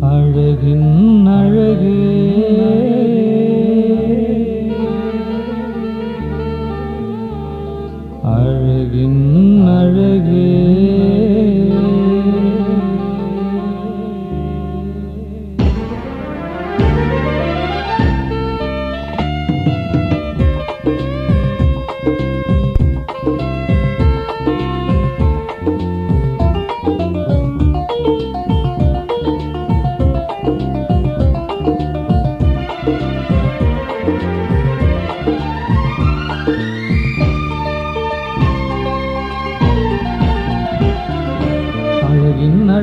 அழகின் அழகே அழகின் அழகே you.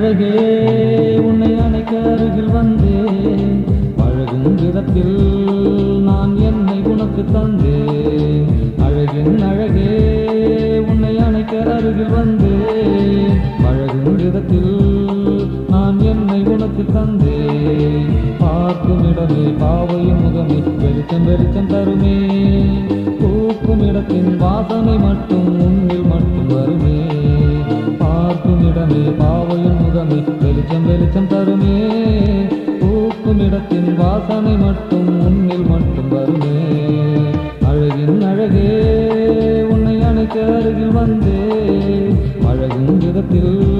அழகே உன்னை அணைக்க அருகில் வந்தேன். பழகும் விதத்தில் நான் என்னை உனக்கு தந்தேன். அழகின் அழகே உன்னை அணைக்க அருகில் வந்தேன். பழகும் விதத்தில் நான் என்னை உனக்கு தந்தேன். பார்க்கும் இடமே பாவையும் முகமே வெளிச்சம் வெளிச்சம் தருமே. பூக்கும் இடத்தின் வாசனை மட்டும் உன்னில் மட்டும். வருமே இடமே பாவையின் முகமே வெளிச்சம் வெளிச்சம் தருமே. பூக்கும் இடத்தின் வாசனை மட்டும் உன்னில் மட்டும் வருமே. அழகின் அழகே உன்னை அணைக்க அருகில் வந்தே. அழகும் விதத்தில்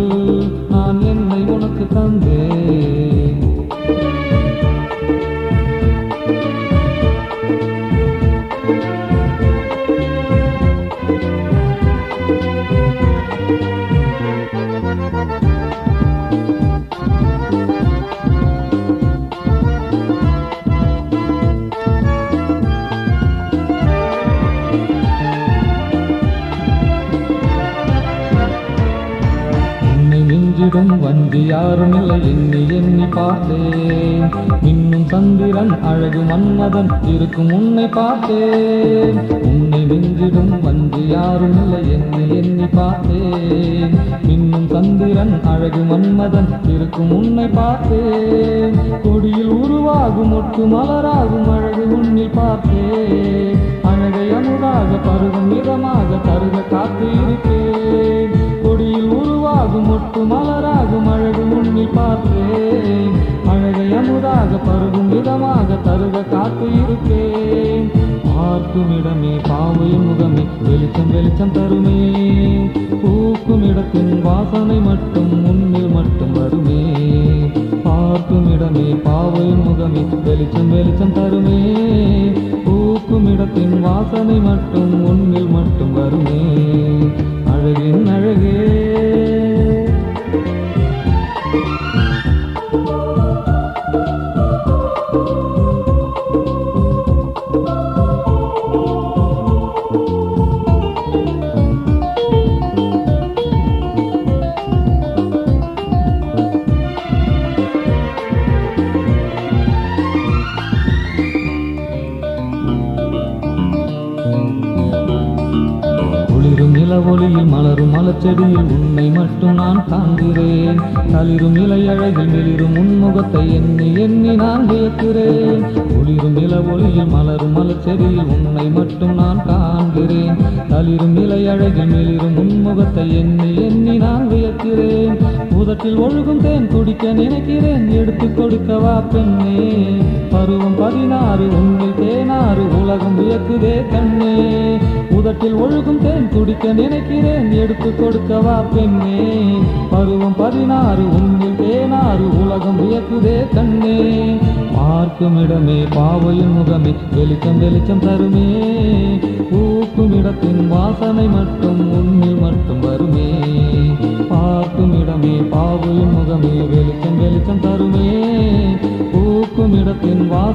எங்கும் வந்து யாரும் இல்லை எண்ணி எண்ணி பார்த்தேன். இன்னும் சந்திரன் அழகு மன்மதன் இருக்கும் உன்னை பார்த்தேன். உன்னை வென்றிடும் வந்து யாரும் இல்லை எண்ணி எண்ணி பார்த்தேன். இன்னும் சந்திரன் அழகு மன்மதன் இருக்கும் உன்னை பார்த்தேன். கொடியில் உருவாகும் ஒட்டு மலராகும் அழகு உன்னில் பார்த்தேன். அழகை அமுதாக பருகும் மிதமாக தருக காத்து இருப்பேன். கொடியில் உருவாகும் ஒட்டு மலராகும் அழகு உன்னில் பார்த்தேன். அழகை அமுதாக பருகும் விதமாக தருக காத்து இருப்பேன் பார்க்கும் இடமே பாவையும் முகமே வெளிச்சம் வெளிச்சம் தருமே. பூக்கும் இடத்தின் வாசனை மட்டும் முன்னில் மட்டும் வருமே. பார்க்கும் இடமே பாவையும் முகமே வெளிச்சம் வெளிச்சம் தருமே. பூக்கும் இடத்தின் வாசனை மட்டும் உன்னில் மட்டும் வருமே. அழகின் அழகே நில ஒளியில் மலரும் மலச்செடியில் உன்னை மட்டும் நான் காண்கிறேன். தளிரும் இலையழகில் மிளிரும் உன்முகத்தை எண்ணி எண்ணி நான் வியக்கிறேன் ஒளிரும் நில ஒளியில் மலரும் மலச்செடியில் உன்னை மட்டும் நான் காண்கிறேன். தளிரும் இலையழகில் மிளிரும் உன்முகத்தை எண்ணி எண்ணி நான் வியக்கிறேன் உதட்டில் ஒழுகும் தேன் குடிக்க நினைக்கிறேன். எடுத்து கொடுக்கவா பெண்ணே? பருவம் பதினாறு உன்னில் தேனாறு உலகம் வியக்குதே கண்ணே. உதட்டில் ஒழுகும் தேன் குடிக்க நினைக்கிறேன். எடுத்து கொடுக்கவா பெண்ணே? பருவம் பதினாறு உன்னில் தேனாறு உலகம் வியக்குதே கண்ணே. பார்க்கும் இடமே பாவையின் முகமே வெளிச்சம் வெளிச்சம் தருமே. பூக்கும் இடத்தின் வாசனை மட்டும் உன்னில்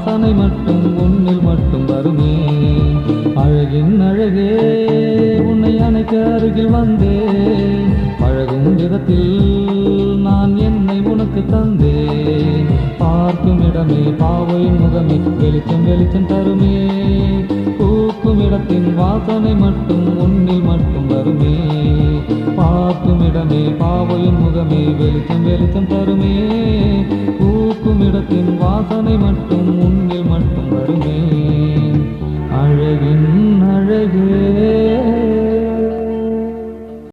வாசனை மட்டும் உன்னில் மட்டும் வருமே. அழகின் அழகே உன்னை அணைக்க அருகில் வந்தே. பழகும் விதத்தில் நான் என்னை உனக்கு தந்தே. பார்க்கும் இடமே பாவையின் முகமே வெளிச்சம் வெளிச்சம் தருமே. பூக்கும் இடத்தின் வாசனை மட்டும் உன்னில் மட்டும் வருமே. பார்க்கும் இடமே பாவையின் முகமே வெளிச்சம் வெளிச்சம் தருமே. இருக்கும் இடத்தின் வாசனை மட்டும் உன்